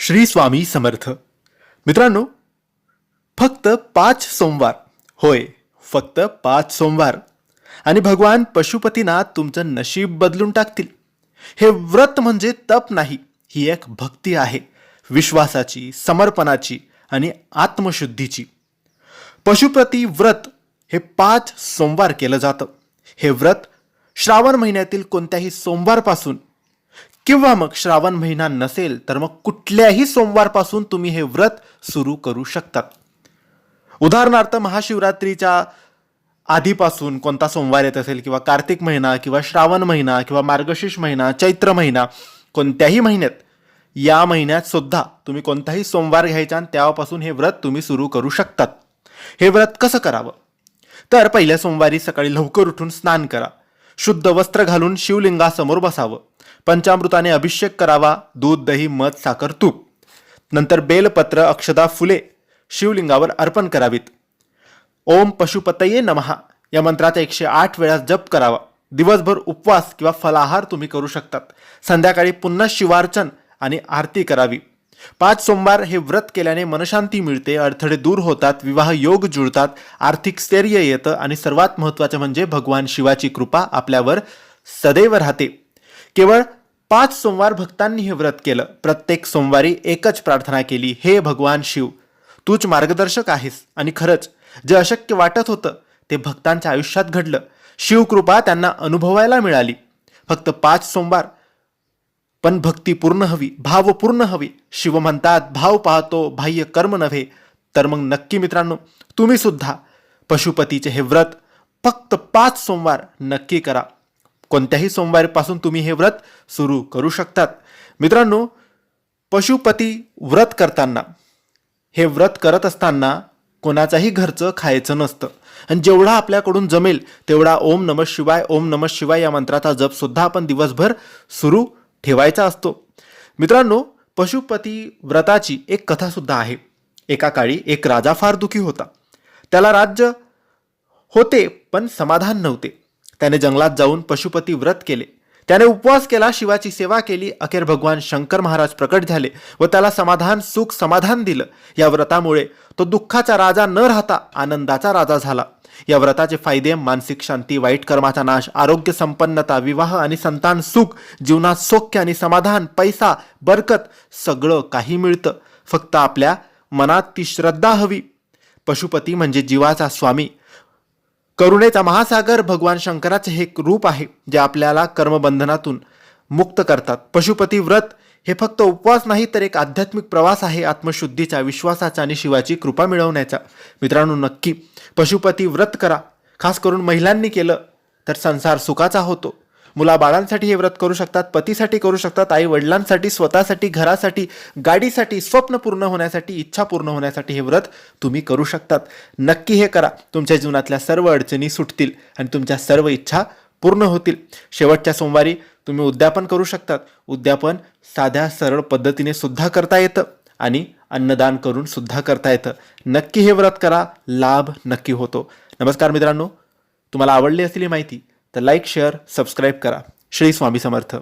श्री स्वामी समर्थ. मित्रांनो फक्त पाच सोमवार. होय फक्त पाच सोमवार. आणि भगवान पशुपतीनाथ तुमचं नशीब बदलून टाकतील. हे व्रत म्हणजे तप नाही ही एक भक्ती आहे. विश्वासाची समर्पणाची आणि आत्मशुद्धीची. पशुप्रती व्रत हे पाच सोमवार केलं जातं. हे व्रत श्रावण महिन्यातील कोणत्याही सोमवारपासून किंवा मग श्रावण महिना नसेल तर मग कुठल्याही सोमवारपासून तुम्ही हे व्रत सुरू करू शकतात उदाहरणार्थ महाशिवरात्रीच्या आधीपासून कोणता सोमवार येत असेल किंवा कार्तिक महिना किंवा श्रावण महिना किंवा मार्गशीर्ष महिना चैत्र महिना कोणत्याही महिन्यात या महिन्यात सुद्धा तुम्ही कोणताही सोमवार घ्यायचा आणि तेव्हापासून हे व्रत तुम्ही सुरू करू शकतात. हे व्रत कसं करावं? तर पहिल्या सोमवारी सकाळी लवकर उठून स्नान करा. शुद्ध वस्त्र घालून शिवलिंगासमोर बसावं. पंचामृताने अभिषेक करावा दूध दही मध साखर तूप. नंतर बेलपत्र अक्षदा फुले शिवलिंगावर अर्पण करावीत. ओम पशुपतये नमहा या मंत्राचा एकशे आठ वेळा जप करावा. दिवसभर उपवास किंवा फलाहार तुम्ही करू शकतात. संध्याकाळी पुन्हा शिवार्चन आणि आरती करावी. पाच सोमवार हे व्रत केल्याने मनशांती मिळते अडथळे दूर होतात विवाह योग जुळतात आर्थिक स्थैर्य येतं आणि सर्वात महत्त्वाचं म्हणजे भगवान शिवाची कृपा आपल्यावर सदैव राहते. केवळ पाच सोमवार भक्तांनी हे व्रत केलं. प्रत्येक सोमवारी एकच प्रार्थना केली हे भगवान शिव तूच मार्गदर्शक आहेस आणि खरंच जे अशक्य वाटत होतं ते भक्तांच्या आयुष्यात घडलं. शिवकृपा त्यांना अनुभवायला मिळाली. फक्त पाच सोमवार पण भक्ती पूर्ण हवी भाव पूर्ण हवी. शिव म्हणतात भाव पाहतो बाह्य कर्म नव्हे. तर मग नक्की मित्रांनो तुम्ही सुद्धा पशुपतीचे हे व्रत फक्त पाच सोमवार नक्की करा. कोणत्याही सोमवारपासून तुम्ही हे व्रत सुरू करू शकतात. मित्रांनो पशुपती व्रत करताना हे व्रत करत असताना कोणाचाही घरचं खायचं नसतं. आणि जेवढा आपल्याकडून जमेल तेवढा ओम नम शिवाय ओम नम शिवाय या मंत्राचा जपसुद्धा आपण दिवसभर सुरू ठेवायचा असतो. मित्रांनो पशुपती व्रताची एक कथासुद्धा आहे. एका काळी एक राजा फार दुखी होता. त्याला राज्य होते पण समाधान नव्हते. त्याने जंगलात जाऊन पशुपती व्रत केले. त्याने उपवास केला शिवाची सेवा केली अखेर भगवान शंकर महाराज प्रकट झाले व त्याला समाधान सुख समाधान दिलं. या व्रतामुळे तो दुःखाचा राजा न राहता आनंदाचा राजा झाला. या व्रताचे फायदे मानसिक शांती वाईट कर्माचा नाश आरोग्य संपन्नता विवाह आणि संतान सुख जीवनात सौख्य आणि समाधान पैसा बरकत सगळं काही मिळतं. फक्त आपल्या मनात ती श्रद्धा हवी. पशुपती म्हणजे जीवाचा स्वामी. करुणेचा महासागर भगवान शंकराचे हे एक रूप आहे जे आपल्याला कर्मबंधनातून मुक्त करतात. पशुपती व्रत हे फक्त उपवास नाही तर एक आध्यात्मिक प्रवास आहे आत्मशुद्धीचा विश्वासाचा आणि शिवाची कृपा मिळवण्याचा. मित्रांनो नक्की पशुपती व्रत करा. खास करून महिलांनी केलं तर संसार सुखाचा होतो. मुलाबाळांसाठी हे व्रत करू शकतात पतीसाठी करू शकतात आई वडिलांसाठी स्वतःसाठी घरासाठी गाडीसाठी स्वप्न पूर्ण होण्यासाठी इच्छा पूर्ण होण्यासाठी हे व्रत तुम्ही करू शकतात. नक्की हे करा. तुमच्या जीवनातल्या सर्व अडचणी सुटतील आणि तुमच्या सर्व इच्छा पूर्ण होतील. शेवटच्या सोमवारी तुम्ही उद्यापन करू शकतात. उद्यापन साध्या सरळ पद्धतीने सुद्धा करता येतं आणि अन्नदान करून सुद्धा करता येतं. नक्की हे व्रत करा. लाभ नक्की होतो. नमस्कार मित्रांनो. तुम्हाला आवडली असलेली माहिती तर लाईक शेअर सबस्क्राईब करा. श्री स्वामी समर्थ.